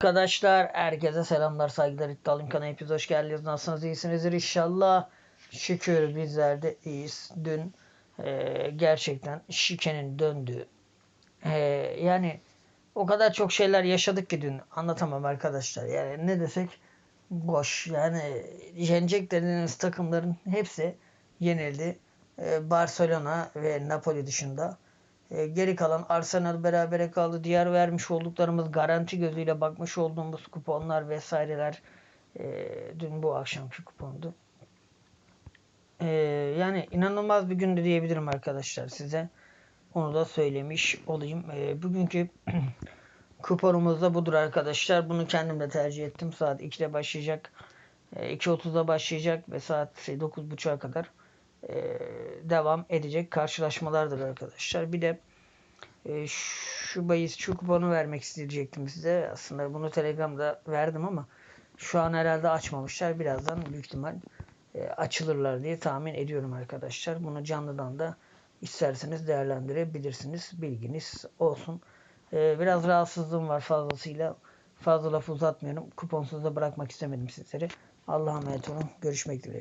Arkadaşlar herkese selamlar saygılar iddialım kanalına hepiniz hoş geldiniz. Nasılsınız iyisinizdir inşallah. Şükür bizler de iyiyiz. Dün e, gerçekten şikenin döndüğü e, yani o kadar çok şeyler yaşadık ki dün anlatamam arkadaşlar. Yani ne desek boş. Yani yenecek dediğiniz takımların hepsi yenildi. E, Barcelona ve Napoli dışında. E, geri kalan Arsenal berabere kaldı. Diğer vermiş olduklarımız garanti gözüyle bakmış olduğumuz kuponlar vesaireler e, dün bu akşamki kupondu. E, yani inanılmaz bir gündü diyebilirim arkadaşlar size. Onu da söylemiş olayım. E, bugünkü kuponumuz da budur arkadaşlar. Bunu kendim de tercih ettim. Saat 2'de başlayacak. E, 2.30'da başlayacak ve saat 9.30'a kadar devam edecek karşılaşmalardır arkadaşlar. Bir de e, şu bahis şu kuponu vermek isteyecektim size. Aslında bunu Telegram'da verdim ama şu an herhalde açmamışlar. Birazdan büyük ihtimal e, açılırlar diye tahmin ediyorum arkadaşlar. Bunu canlıdan da isterseniz değerlendirebilirsiniz. Bilginiz olsun. E, biraz rahatsızlığım var fazlasıyla. Fazla laf uzatmıyorum. Kuponsuz da bırakmak istemedim sizleri. Allah'a emanet olun. Görüşmek dileğiyle.